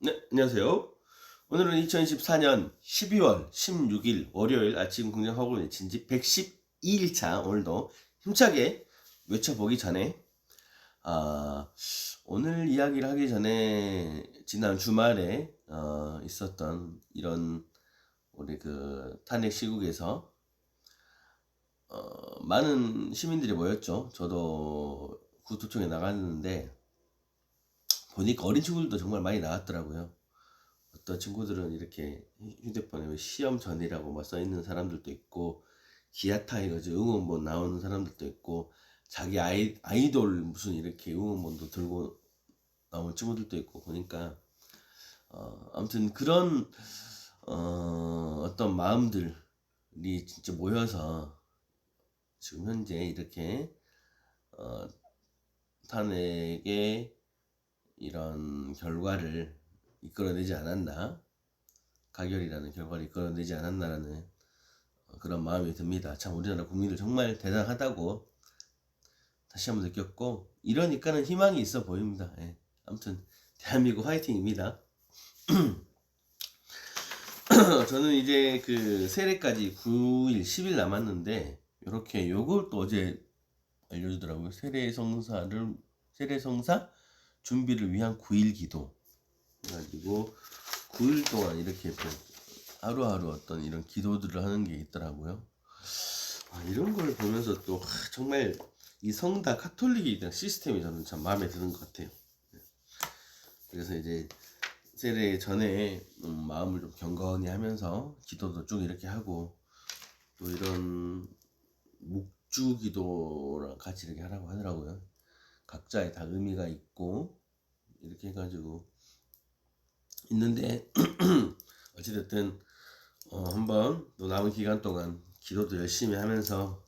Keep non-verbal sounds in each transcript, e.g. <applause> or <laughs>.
네, 안녕하세요. 오늘은 2024년 12월 16일 월요일 아침 공장하고 외친 지 112일차 오늘도 힘차게 외쳐보기 전에 아, 오늘 이야기를 하기 전에 지난 주말에 어, 있었던 이런 우리 그 탄핵 시국에서 어, 많은 시민들이 모였죠. 저도 구토청에 나갔는데 보니까 어린 친구들도 정말 많이 나왔더라고요. 어떤 친구들은 이렇게 휴대폰에 시험 전이라고 막 써있는 사람들도 있고 기아 타이거즈 응원본 나오는 사람들도 있고 자기 아이, 아이돌 무슨 이렇게 응원본도 들고 나온 친구들도 있고 보니까 어, 아무튼 그런 어, 어떤 마음들이 진짜 모여서 지금 현재 이렇게 어, 탄핵의 이런 결과를 이끌어내지 않았나 가결이라는 결과를 이끌어내지 않았나라는 그런 마음이 듭니다. 참 우리나라 국민들 정말 대단하다고 다시 한번 느꼈고 이러니까는 희망이 있어 보입니다. 예. 아무튼 대한민국 화이팅입니다. <clears throat> 저는 이제 그 세례까지 9일, 10일 남았는데 이렇게 요걸 또 어제 알려주더라고요. 세례 성사를 세례 성사 준비를 위한 9일 기도 해가지고 9일 동안 이렇게 또 하루하루 어떤 이런 기도들을 하는 게 있더라고요. 아, 이런 걸 보면서 또 하, 정말 이 성다 카톨릭에 대한 시스템이 저는 참 마음에 드는 것 같아요. 그래서 이제 세례 전에 음, 마음을 좀 경건히 하면서 기도도 쭉 이렇게 하고 또 이런 묵주 기도랑 같이 이렇게 하라고 하더라고요. 각자의 다 의미가 있고 이렇게 해가지고 있는데 <clears throat> 어찌됐든 어, 한번 또 남은 기간 동안 기도도 열심히 하면서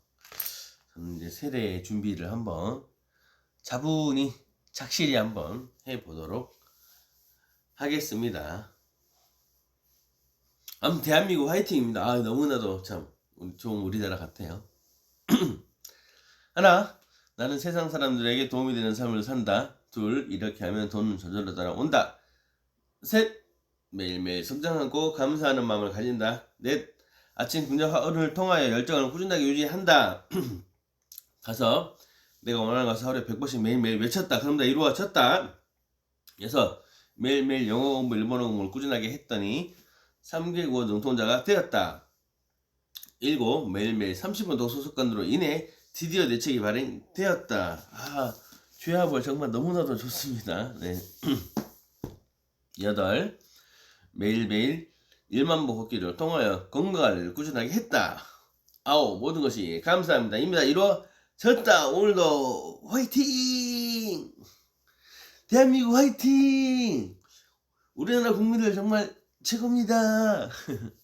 저는 이제 세례 준비를 한번 차분히 착실히 한번 해보도록 하겠습니다. 아무튼 대한민국 화이팅입니다. 아 너무나도 참 좋은 우리나라 같아요. <clears throat> 하나 나는 세상 사람들에게 도움이 되는 삶을 산다. 둘 이렇게 하면 돈 저절로 따라온다. 셋 매일매일 성장하고 감사하는 마음을 가진다. 넷 아침 군자 하루를 통하여 열정을 꾸준하게 유지한다. <clears throat> 다섯 내가 원하는 것을 하루에 100번씩 매일매일 외쳤다. 그럼 다 이루어졌다. 여섯 매일매일 영어 공부, 일본어 공부를 꾸준하게 했더니 3개국어 능통자가 되었다. 일곱 매일매일 30분 독서 습관으로 인해 드디어 내 책이 발행되었다. 아, 죄화벌 정말 너무나도 좋습니다. 네. <clears throat> 여덟 매일매일 1만 보 걷기를 통하여 건강을 꾸준하게 했다. 아홉 모든 것이 감사합니다. 입니다. 이루어졌다. 오늘도 화이팅! 대한민국 화이팅! 우리나라 국민들 정말 최고입니다. <laughs>